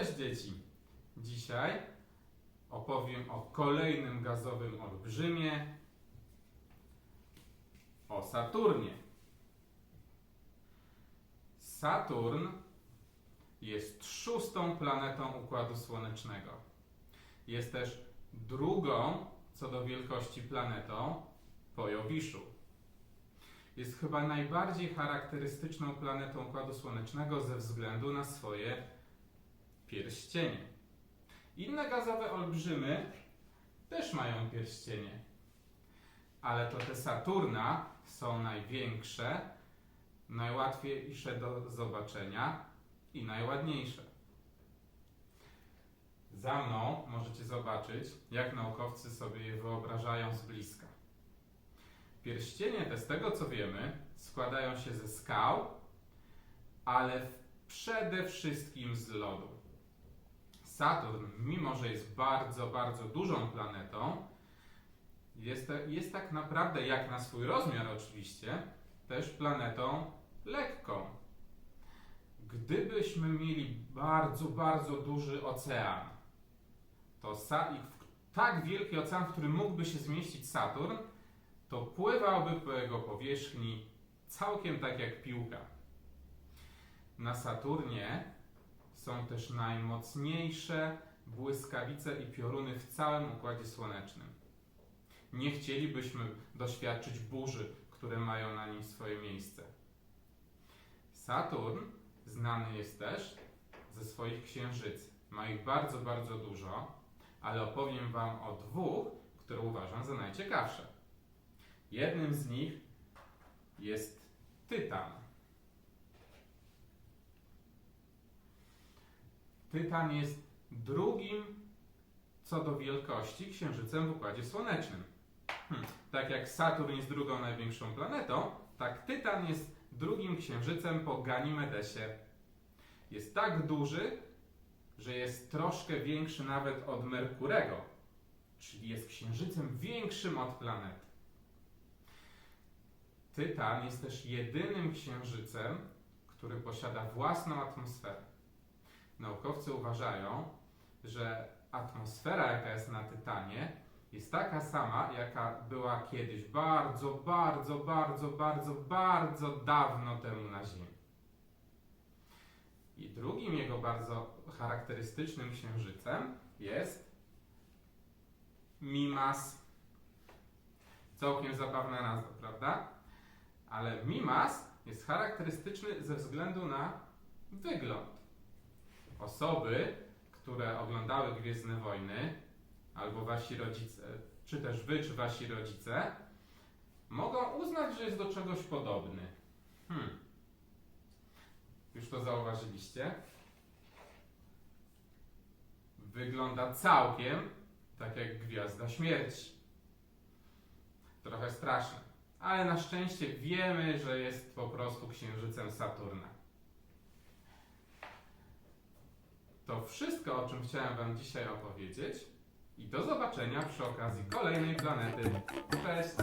dzieci! Dzisiaj opowiem o kolejnym gazowym olbrzymie, o Saturnie. Saturn jest szóstą planetą Układu Słonecznego. Jest też drugą co do wielkości planetą po Jowiszu. Jest chyba najbardziej charakterystyczną planetą Układu Słonecznego ze względu na swoje pierścienie. Inne gazowe olbrzymy też mają pierścienie, ale to te Saturna są największe, najłatwiejsze do zobaczenia i najładniejsze. Za mną możecie zobaczyć, jak naukowcy sobie je wyobrażają z bliska. Pierścienie te, z tego co wiemy, składają się ze skał, ale przede wszystkim z lodu. Saturn, mimo że jest bardzo, bardzo dużą planetą, jest, jest tak naprawdę, jak na swój rozmiar oczywiście, też planetą lekką. Gdybyśmy mieli bardzo, bardzo duży ocean, to tak wielki ocean, w którym mógłby się zmieścić Saturn, to pływałby po jego powierzchni całkiem tak jak piłka. Na Saturnie są też najmocniejsze błyskawice i pioruny w całym Układzie Słonecznym. Nie chcielibyśmy doświadczyć burzy, które mają na nim swoje miejsce. Saturn znany jest też ze swoich księżycy. Ma ich bardzo, bardzo dużo, ale opowiem Wam o dwóch, które uważam za najciekawsze. Jednym z nich jest Tytan. Tytan jest drugim co do wielkości księżycem w Układzie Słonecznym. Hmm. Tak jak Saturn jest drugą największą planetą, tak Tytan jest drugim księżycem po Ganimedesie. Jest tak duży, że jest troszkę większy nawet od Merkurego, czyli jest księżycem większym od planety. Tytan jest też jedynym księżycem, który posiada własną atmosferę. Naukowcy uważają, że atmosfera, jaka jest na Tytanie, jest taka sama, jaka była kiedyś, bardzo, bardzo, bardzo, bardzo, bardzo dawno temu na Ziemi. I drugim jego bardzo charakterystycznym księżycem jest Mimas. Całkiem zabawna nazwa, prawda? Ale Mimas jest charakterystyczny ze względu na wygląd. Osoby, które oglądały Gwiezdne Wojny, albo wasi rodzice, czy też wy, czy wasi rodzice, mogą uznać, że jest do czegoś podobny. Hmm. Już to zauważyliście? Wygląda całkiem tak jak Gwiazda Śmierci. Trochę straszne, ale na szczęście wiemy, że jest po prostu księżycem Saturna. To wszystko, o czym chciałem Wam dzisiaj opowiedzieć. I do zobaczenia przy okazji kolejnej planety. Cześć!